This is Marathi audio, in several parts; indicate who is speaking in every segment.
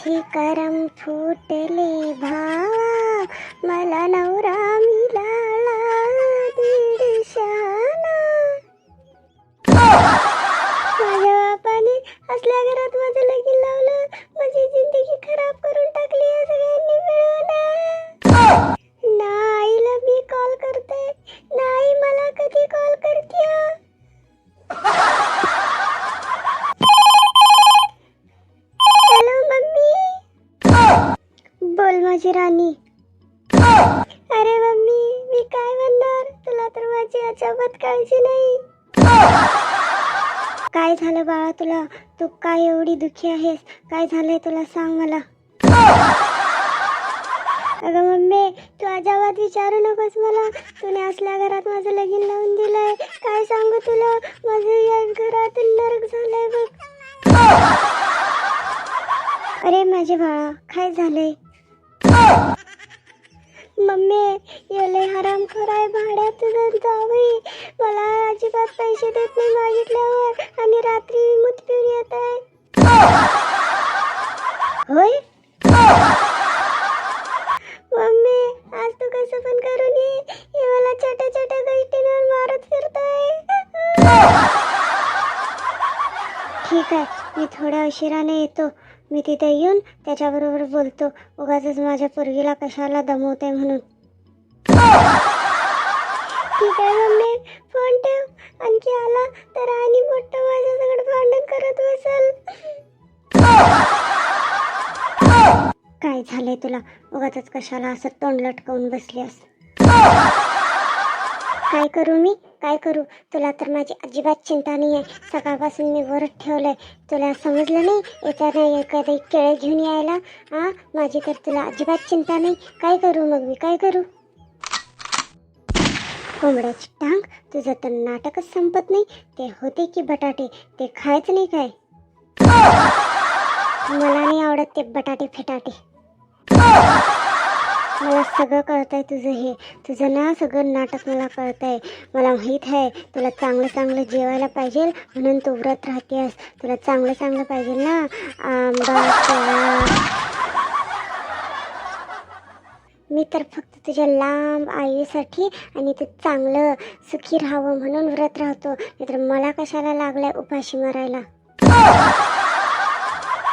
Speaker 1: माझे करम फुटले भावा मला नवरा बोल माझी राणी. अरे मम्मी मी काय म्हणणार? तुला तर माझी अजिबात काळजी नाही. काय झालं बाळा तुला? तू काय एवढी दुखी आहेस? काय झालंय तुला सांग मला. अगं मम्मी तू अजाबात विचारू नकोस मला. तुने असल्या घरात माझं लगीन लावून दिलंय. काय सांगू तुला? माझं या घरात नरक झालंय बघ. अरे माझे बाळा काय झालंय? मम्मी येले हराम आहे भाड्यात जावई मला अजिबात पैसे देत नाही मागितल्यावर आणि रात्री मूत पिऊन येत आहे. होय? मम्मी आज तू कसं पण करून ये. हे मला छोट्या छोट्या गोष्टींवर मारत फिरतोय. ठीक आहे मी थोड्या उशिराने येतो. मी तिथे येऊन त्याच्याबरोबर बोलतो उगाच माझ्या पोरगीला कशाला दमवते म्हणून. ठीक आहे मम्मी फोन ठेव आणखी आला तर आणि मोठं माझ्याकडे भांडण करत बसल. काय झालंय तुला? उगाच कशाला असं तोंड लटकवून असं काय करू मी? काय करू? तुला तर माझी अजिबात चिंता नाही आहे सकाळपासून मी वरच ठेवलंय. तुला समजलं नाही? येताना एखादी केळे घेऊन यायला? हा माझी तर तुला अजिबात चिंता नाही. काय करू मग मी? काय करू? कोंबड्याची टांग? तुझं तर नाटकच संपत नाही. ते होते की बटाटे? ते खायचं नाही काय? मला नाही आवडत ते बटाटे फेटाटे. मला सगळं कळतंय तुझं हे. तुझं ना सगळं नाटक मला कळतंय. मला माहीत आहे तुला चांगलं चांगलं जेवायला पाहिजे म्हणून तू व्रत राहतेस. तुला चांगलं चांगलं पाहिजे ना आंबा मी तर फक्त तुझ्या लांब आयुसाठी आणि ते चांगलं सुखी राहावं म्हणून व्रत राहतो. नाहीतर मला कशाला लागलाय उपाशी मारायला?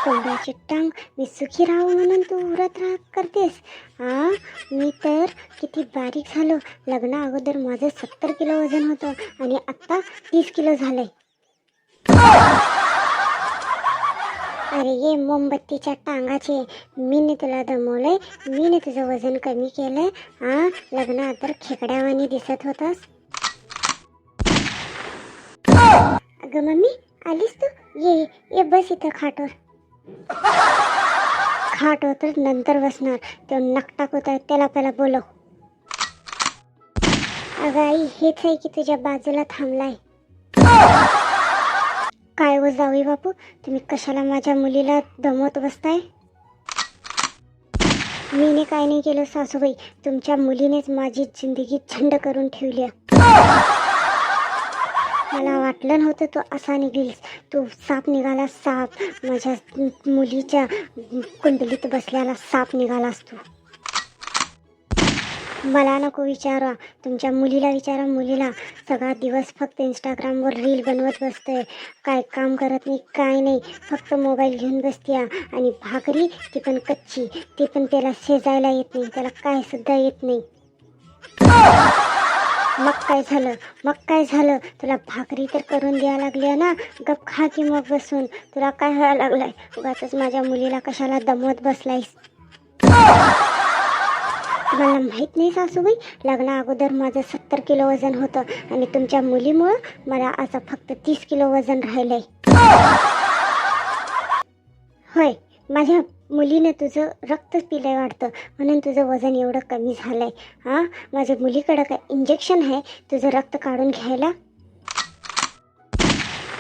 Speaker 1: कोंबड्याची टांग मी सुखी राहू म्हणून तू व्रत राह करतेस. आ? मी तर किती बारीक झालो. लग्ना अगोदर माझं सत्तर किलो वजन होतं आणि आत्ता तीस किलो झालंय. अरे ये मोमबत्तीच्या टांगाचे. मीने तुला दमवलंय. मीने तुझं वजन कमी केलंय. हा तर खेकड्यावानी दिसत होतास. अगं मम्मी आलीस तू? ये ये बस इथं खाटवर. खाट तर नंतर बसणार. तो नकटाक होत आहे त्याला पहिला बोलव. अगं आई हेच आहे की तुझ्या बाजूला थांबलाय. काय हो जाऊ बापू तुम्ही कशाला माझ्या मुलीला दमवत बसताय? मीने काय नाही केलं सासूबाई तुमच्या मुलीनेच माझी जिंदगी झंड करून ठेवली आहे. मला वाटलं नव्हतं तू असा निघेल. तो साप निघाला साप माझ्या मुलीच्या कुंडलीत बसलेला साप निघाला असतो. मला नको विचारा. तुमच्या मुलीला विचारा. मुलीला सगळा दिवस फक्त इंस्टाग्रामवर रील बनवत बसते काय काम करत नाही काय नाही. फक्त मोबाईल घेऊन बसते आणि भाकरी ती पण कच्ची. ती पण त्याला शेजायला येत नाही. त्याला काय सुद्धा येत नाही. मग काय झालं? मग काय झालं? तुला भाकरी तर करून द्यायला लागली ना? गप खा की मग बसून. तुला काय व्हायला लागलाय? उगाच माझ्या मुलीला कशाला दमवत बसलायस? तुम्हाला माहीत नाही सासूबाई लग्ना अगोदर माझं सत्तर किलो वजन होतं आणि तुमच्या मुलीमुळं मला आता फक्त तीस किलो वजन राहिलंय. होय माझ्या मुलीनं तुझं रक्त पिलंय वाटतं म्हणून तुझं वजन एवढं कमी झालं आहे हां? माझ्या मुलीकडं काय इंजेक्शन आहे? तुझं रक्त काढून घ्यायला?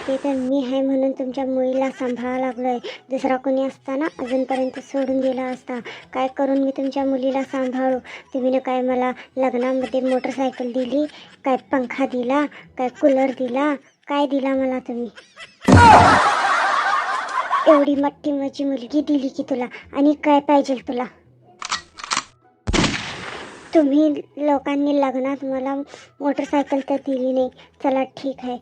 Speaker 1: ते तर मी आहे म्हणून तुमच्या मुलीला सांभाळा लागलो आहे दुसरा कोणी असताना अजूनपर्यंत सोडून दिला असता. काय करून मी तुमच्या मुलीला सांभाळू? तुम्ही ना काय मला लग्नामध्ये मोटरसायकल दिली काय पंखा दिला काय कूलर दिला काय दिला मला तुम्ही? एवढी मट्टी माझी मुलगी दिली की तुला आणि काय पाहिजे तुला? तुम्ही लोकांनी लग्नात मला मोटरसायकल तर दिली नाही. चला ठीक आहे.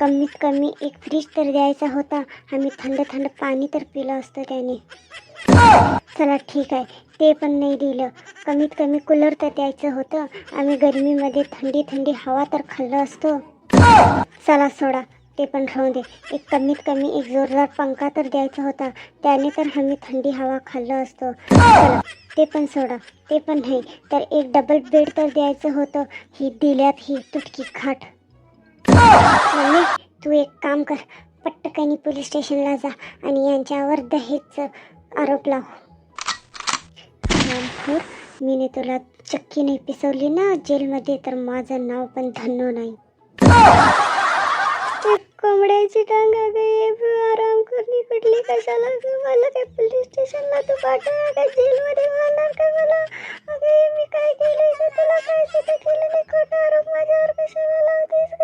Speaker 1: कमीत कमी एक फ्रीज तर द्यायचा होता. आम्ही थंड थंड पाणी तर पिलं असतं त्याने. चला ठीक आहे. ते पण नाही दिलं. कमीत कमी कूलर तर द्यायचं होतं. आम्ही गरमीमध्ये थंडी थंडी हवा तर खाल्लं असतो. चला सोडा. ते पण राहू दे. एक कमीत कमी एक जोरदार पंखा तर द्यायचा होता. त्याने तर आम्ही थंडी हवा खाल्लं असतो. चला ते पण सोडा. ते पण नाही. तर एक डबल बेड तर द्यायचं होतं. ही दिल्यात ही तुटकी खाट. मम्मी तू एक काम कर. पट्टकनी पोलीस स्टेशनला जा आणि यांच्यावर दहेजचं आरोप लाव. मी मीने तुला चक्की नाही पिसवली ना? जेलमध्ये तर माझं नाव पण धन्नो नाही. कोंबड्याची टांग गई आराम करणी कुठली कशाला ग? मला काय पोलीस स्टेशनला तू पाठव काय जेलमध्ये मारणार का मला? अगे मी काय केलंय का तुला काय सुद्धा केलं? नाही खोटा आरोप माझ्यावर कशाला लावतेस ग?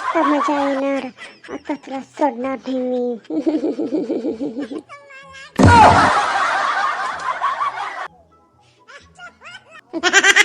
Speaker 1: आता मजा येणार. आता तुला सोडणार नाही मी.